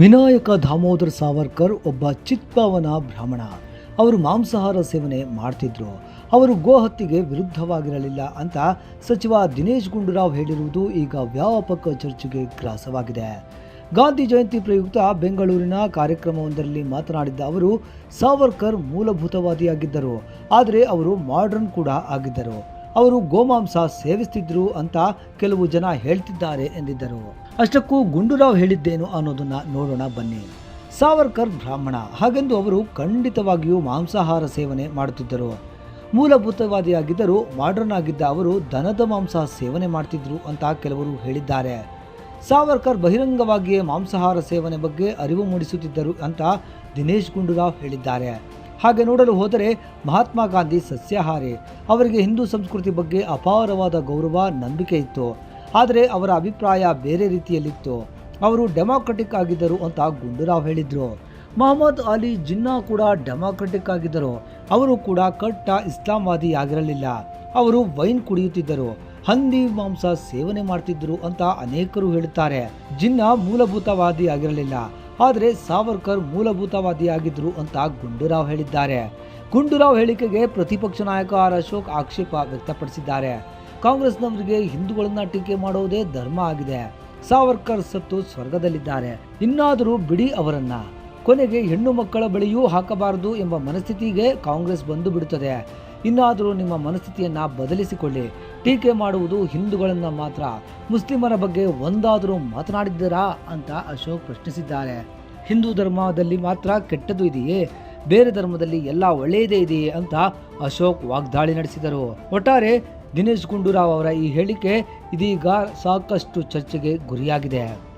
ವಿನಾಯಕ ದಾಮೋದರ್ ಸಾವರ್ಕರ್ ಒಬ್ಬ ಚಿತ್ಪಾವನ ಬ್ರಾಹ್ಮಣ. ಅವರು ಮಾಂಸಾಹಾರ ಸೇವನೆ ಮಾಡ್ತಿದ್ರು. ಅವರು ಗೋಹತ್ಯೆಗೆ ವಿರುದ್ಧವಾಗಿರಲಿಲ್ಲ ಅಂತ ಸಚಿವ ದಿನೇಶ್ ಗುಂಡೂರಾವ್ ಹೇಳಿರುವುದು ಈಗ ವ್ಯಾಪಕ ಚರ್ಚೆಗೆ ಗ್ರಾಸವಾಗಿದೆ. ಗಾಂಧಿ ಜಯಂತಿ ಪ್ರಯುಕ್ತ ಬೆಂಗಳೂರಿನ ಕಾರ್ಯಕ್ರಮವೊಂದರಲ್ಲಿ ಮಾತನಾಡಿದ್ದ ಅವರು, ಸಾವರ್ಕರ್ ಮೂಲಭೂತವಾದಿಯಾಗಿದ್ದರು. ಆದರೆ ಅವರು ಮಾಡ್ರನ್ ಕೂಡ ಆಗಿದ್ದರು. ಅವರು ಗೋಮಾಂಸ ಸೇವಿಸ್ತಿದ್ರು ಅಂತ ಕೆಲವು ಜನ ಹೇಳ್ತಿದ್ದಾರೆ ಎಂದಿದ್ದರು. ಅಷ್ಟಕ್ಕೂ ಗುಂಡೂರಾವ್ ಹೇಳಿದ್ದೇನು ಅನ್ನೋದನ್ನ ನೋಡೋಣ ಬನ್ನಿ. ಸಾವರ್ಕರ್ ಬ್ರಾಹ್ಮಣ. ಹಾಗೆಂದು ಅವರು ಖಂಡಿತವಾಗಿಯೂ ಮಾಂಸಾಹಾರ ಸೇವನೆ ಮಾಡುತ್ತಿದ್ದರು. ಮೂಲಭೂತವಾದಿಯಾಗಿದ್ದರೂ ಮಾಡರ್ನ್ ಆಗಿದ್ದ ಅವರು ದನದ ಮಾಂಸ ಸೇವನೆ ಮಾಡ್ತಿದ್ರು ಅಂತ ಕೆಲವರು ಹೇಳಿದ್ದಾರೆ. ಸಾವರ್ಕರ್ ಬಹಿರಂಗವಾಗಿಯೇ ಮಾಂಸಾಹಾರ ಸೇವನೆ ಬಗ್ಗೆ ಅರಿವು ಮೂಡಿಸುತ್ತಿದ್ದರು ಅಂತ ದಿನೇಶ್ ಗುಂಡೂರಾವ್ ಹೇಳಿದ್ದಾರೆ. ಹಾಗೆ ನೋಡಲು ಹೋದರೆ ಮಹಾತ್ಮ ಗಾಂಧಿ ಸಸ್ಯಾಹಾರಿ. ಅವರಿಗೆ ಹಿಂದೂ ಸಂಸ್ಕೃತಿ ಬಗ್ಗೆ ಅಪಾರವಾದ ಗೌರವ, ನಂಬಿಕೆ ಇತ್ತು. ಆದರೆ ಅವರ ಅಭಿಪ್ರಾಯ ಬೇರೆ ರೀತಿಯಲ್ಲಿತ್ತು. ಅವರು ಡೆಮಾಕ್ರೆಟಿಕ್ ಆಗಿದ್ದರು ಅಂತ ಗುಂಡೂರಾವ್ ಹೇಳಿದರು. ಮೊಹಮ್ಮದ್ ಅಲಿ ಜಿನ್ನಾ ಕೂಡ ಡೆಮಾಕ್ರೆಟಿಕ್ ಆಗಿದ್ದರು. ಅವರು ಕೂಡ ಕಟ್ಟ ಇಸ್ಲಾಂವಾದಿ ಆಗಿರಲಿಲ್ಲ. ಅವರು ವೈನ್ ಕುಡಿಯುತ್ತಿದ್ದರು. ಹಂದಿ ಮಾಂಸ ಸೇವನೆ ಮಾಡ್ತಿದ್ದರು ಅಂತ ಅನೇಕರು ಹೇಳುತ್ತಾರೆ. ಜಿನ್ನಾ ಮೂಲಭೂತವಾದಿ ಆಗಿರಲಿಲ್ಲ. ಆದರೆ ಸಾವರ್ಕರ್ ಮೂಲಭೂತವಾದಿ ಆಗಿದ್ರು ಅಂತ ಗುಂಡೂರಾವ್ ಹೇಳಿದ್ದಾರೆ. ಗುಂಡೂರಾವ್ ಹೇಳಿಕೆಗೆ ಪ್ರತಿಪಕ್ಷ ನಾಯಕ ಆರ್ ಅಶೋಕ್ ಆಕ್ಷೇಪ ವ್ಯಕ್ತಪಡಿಸಿದ್ದಾರೆ. ಕಾಂಗ್ರೆಸ್ನವರಿಗೆ ಹಿಂದೂಗಳನ್ನ ಟೀಕೆ ಮಾಡೋದೇ ಧರ್ಮ ಆಗಿದೆ. ಸಾವರ್ಕರ್ ಸತ್ತು ಸ್ವರ್ಗದಲ್ಲಿದ್ದಾರೆ. ಇನ್ನಾದರೂ ಬಿಡಿ ಅವರನ್ನ. ಕೊನೆಗೆ ಹೆಣ್ಣು ಮಕ್ಕಳ ಬಳಿಯೂ ಹಾಕಬಾರದು ಎಂಬ ಮನಸ್ಥಿತಿಗೆ ಕಾಂಗ್ರೆಸ್ ಬಂದು ಬಿಡುತ್ತದೆ. ಇನ್ನಾದರೂ ನಿಮ್ಮ ಮನಸ್ಥಿತಿಯನ್ನು ಬದಲಿಸಿಕೊಳ್ಳಿ. ಟೀಕೆ ಮಾಡುವುದು ಹಿಂದೂಗಳನ್ನು ಮಾತ್ರ. ಮುಸ್ಲಿಮರ ಬಗ್ಗೆ ಒಂದಾದರೂ ಮಾತನಾಡಿದ್ದೀರಾ ಅಂತ ಅಶೋಕ್ ಪ್ರಶ್ನಿಸಿದ್ದಾರೆ. ಹಿಂದೂ ಧರ್ಮದಲ್ಲಿ ಮಾತ್ರ ಕೆಟ್ಟದ್ದು ಇದೆಯೇ? ಬೇರೆ ಧರ್ಮದಲ್ಲಿ ಎಲ್ಲ ಒಳ್ಳೆಯದೇ ಇದೆಯೇ ಅಂತ ಅಶೋಕ್ ವಾಗ್ದಾಳಿ ನಡೆಸಿದರು. ಒಟ್ಟಾರೆ ದಿನೇಶ್ ಗುಂಡೂರಾವ್ ಅವರ ಈ ಹೇಳಿಕೆ ಇದೀಗ ಸಾಕಷ್ಟು ಚರ್ಚೆಗೆ ಗುರಿಯಾಗಿದೆ.